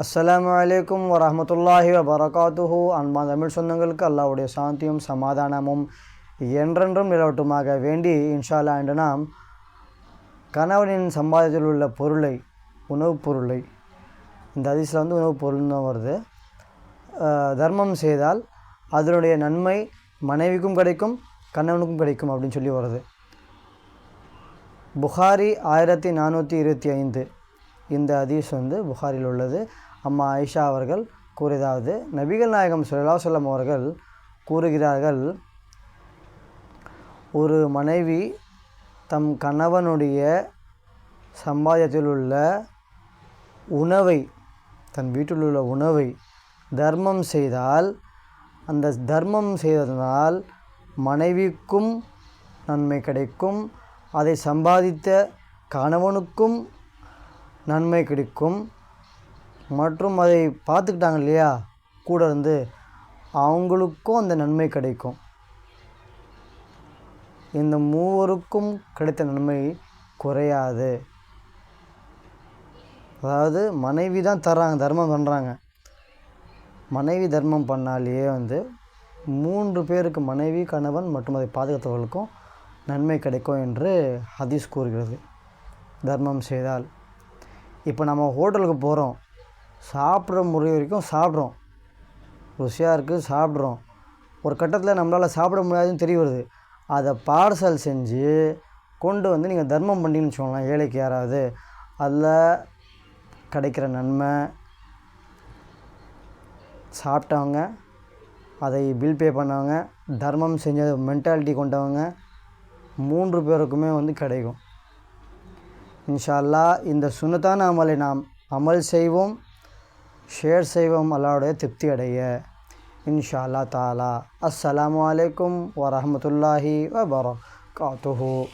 அஸ்லாம் அலைக்கும் வரமத்துல்லாஹி வபரகாத்துஹு. அன்பான் தமிழ் சொந்தங்களுக்கு அல்லாவுடைய சாந்தியும் சமாதானமும் என்றென்றும் நிலவட்டுமாக வேண்டி இன்ஷால்லா என்று நாம் கணவனின் சம்பாதத்தில் உள்ள பொருளை உணவுப் பொருளை இந்த அதிசயில் வந்து உணவுப் பொருள்னு தான் வருது. தர்மம் செய்தால் அதனுடைய நன்மை மனைவிக்கும் கிடைக்கும் கணவனுக்கும் கிடைக்கும் அப்படின்னு சொல்லி வருது. புகாரி ஆயிரத்தி நானூற்றி இருபத்தி ஐந்து. இந்த அதீஸ் வந்து புகாரில் உள்ளது. அம்மா ஆயிஷா அவர்கள் கூறியதாவது நபிகள் நாயகம் சுல்லா சொல்லம் அவர்கள் கூறுகிறார்கள் ஒரு மனைவி தம் கணவனுடைய சம்பாதியத்தில் உள்ள உணவை தன் வீட்டில் உள்ள உணவை தர்மம் செய்தால் அந்த தர்மம் செய்ததனால் மனைவிக்கும் நன்மை கிடைக்கும். அதை சம்பாதித்த கணவனுக்கும் நன்மை கிடைக்கும். மற்றும் அதை பார்த்துக்கிட்டாங்க இல்லையா? கூட இருந்து அவங்களுக்கும் அந்த நன்மை கிடைக்கும். இந்த மூவருக்கும் கிடைத்த நன்மை குறையாது. அதாவது மனைவி தான் தர்றாங்க தர்மம் பண்ணுறாங்க மனைவி தர்மம் பண்ணாலேயே வந்து மூன்று பேருக்கு மனைவி கணவன் மற்றும் அதை பாதுகாத்தவர்களுக்கும் நன்மை கிடைக்கும் என்று ஹதீஸ் கூறுகிறது. தர்மம் செய்தால். இப்போ நம்ம ஹோட்டலுக்கு போகிறோம். சாப்பிட்ற முறை வரைக்கும் சாப்பிட்றோம். ருசியாக இருக்குது சாப்பிட்றோம். ஒரு கட்டத்தில் நம்மளால் சாப்பிட முடியாதுன்னு தெரிய வருது. அதை பார்சல் செஞ்சு கொண்டு வந்து நீங்கள் தர்மம் பண்ணின்னு வச்சுக்கோங்களேன் ஏழைக்கு யாராவது. அதில் கிடைக்கிற நன்மை சாப்பிட்டவங்க அதை பில் பே பண்ணவங்க தர்மம் செஞ்ச மென்டாலிட்டி கொண்டவங்க மூன்று பேருக்குமே வந்து கிடைக்கும். இன்ஷால்லா இந்த சுனத்தான அமலை நாம் அமல் செய்வோம் ஷேர் செய்வோம் அல்லாவுடைய திருப்தி அடைய. இன்ஷா அல்லாஹ் தாலா. அஸ்ஸலாமு அலைக்கும் வரமத்துல்லாஹி வபரகாத்துஹு.